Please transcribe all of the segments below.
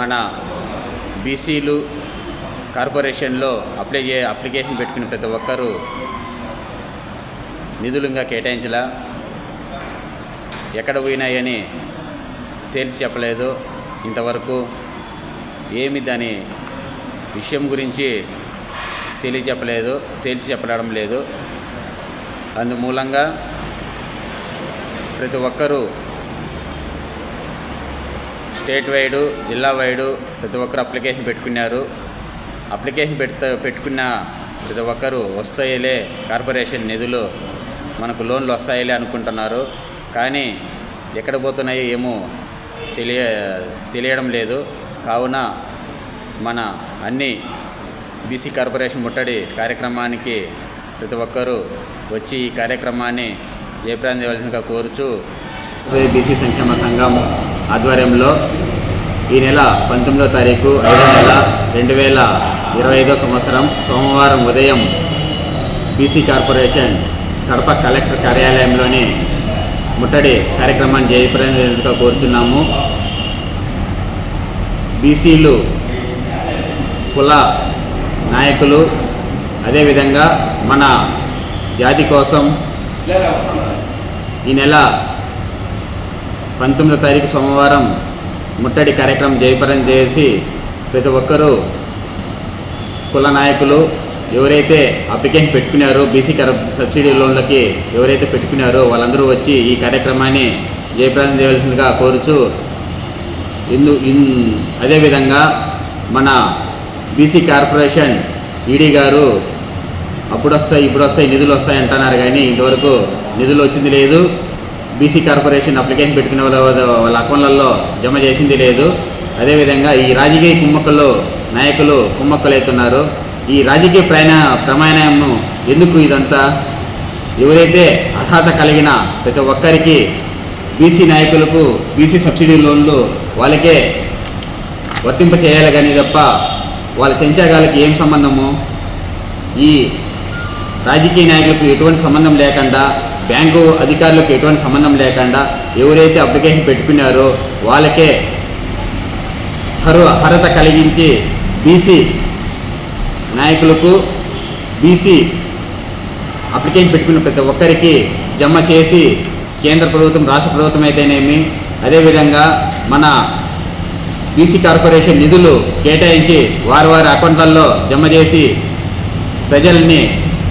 మన బీసీలు కార్పొరేషన్లో అప్లై చే అప్లికేషన్ పెట్టుకున్న ప్రతి ఒక్కరూ నిధులు ఇంకా కేటాయించలా. ఎక్కడ పోయినాయని తేల్చి చెప్పలేదు. ఇంతవరకు ఏమి దాని విషయం గురించి తెలియచెప్పలేదు తేల్చి చెప్పడం లేదు. అందుమూలంగా ప్రతి ఒక్కరూ స్టేట్ వైడ్ జిల్లా వైడ్ ప్రతి ఒక్కరు అప్లికేషన్ పెట్టుకున్నారు. అప్లికేషన్ పెడతా పెట్టుకున్న ప్రతి ఒక్కరు వస్తాయిలే కార్పొరేషన్ నిధులు మనకు లోన్లు వస్తాయిలే అనుకుంటున్నారు. కానీ ఎక్కడ పోతున్నాయో ఏమో తెలియ తెలియడం లేదు. కావున మన అన్ని బీసీ కార్పొరేషన్ ముట్టడి కార్యక్రమానికి ప్రతి ఒక్కరూ వచ్చి ఈ కార్యక్రమాన్ని జయప్రాంతివలసిందిగా చేయవలసిందిగా కోరుచు బీసీ సంక్షేమ సంఘం ఆధ్వర్యంలో ఈ నెల పంతొమ్మిదో తారీఖు ఐదో నెల రెండు వేల ఇరవై ఐదో సంవత్సరం సోమవారం ఉదయం బీసీ కార్పొరేషన్ కడప కలెక్టర్ కార్యాలయంలోని ముట్టడి కార్యక్రమాన్ని జయప్రదంగా కోరుచున్నాము. బీసీలు కుల నాయకులు అదేవిధంగా మన జాతి కోసం ఈ నెల పంతొమ్మిదో తారీఖు సోమవారం ముట్టడి కార్యక్రమం జయప్రదం చేసి ప్రతి ఒక్కరూ కుల నాయకులు ఎవరైతే అప్లికేషన్ పెట్టుకున్నారో బీసీ కర సబ్సిడీ లోన్లకి ఎవరైతే పెట్టుకున్నారో వాళ్ళందరూ వచ్చి ఈ కార్యక్రమాన్ని జయప్రదం చేయవలసిందిగా కోరుచు ఇందు అదేవిధంగా మన బీసీ కార్పొరేషన్ ఈడీ గారు అప్పుడు వస్తాయి ఇప్పుడు వస్తాయి నిధులు వస్తాయి అంటున్నారు కానీ ఇంతవరకు నిధులు వచ్చింది లేదు. బీసీ కార్పొరేషన్ అప్లికేషన్ పెట్టుకున్న వాళ్ళ వాళ్ళ అకౌంట్లలో జమ చేసింది లేదు. అదేవిధంగా ఈ రాజకీయ కుమ్మక్కలు నాయకులు కుమ్మక్కలవుతున్నారు ఈ రాజకీయ ప్రయాణ ప్రమాణము ఎందుకు ఇదంతా? ఎవరైతే అర్హత కలిగిన ప్రతి ఒక్కరికి బీసీ నాయకులకు బీసీ సబ్సిడీ లోన్లు వాళ్ళకే వర్తింప చేయాలి కానీ తప్ప వాళ్ళ చెంచాగాలకి ఏం సంబంధము? ఈ రాజకీయ నాయకులకు ఎటువంటి సంబంధం లేకుండా బ్యాంకు అధికారులకు ఎటువంటి సంబంధం లేకుండా ఎవరైతే అప్లికేషన్ పెట్టుకున్నారో వాళ్ళకే హరు అర్హత కలిగించి బీసీ నాయకులకు బీసీ అప్లికేషన్ పెట్టుకున్న ప్రతి ఒక్కరికి జమ చేసి కేంద్ర ప్రభుత్వం రాష్ట్ర ప్రభుత్వం అయితేనేమి అదేవిధంగా మన బీసీ కార్పొరేషన్ నిధులు కేటాయించి వారి వారి అకౌంట్లలో జమ చేసి ప్రజల్ని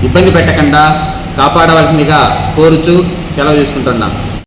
ఇబ్బంది పెట్టకుండా కాపాడవలసిందిగా కోరుచూ సెలవు తీసుకుంటున్నాను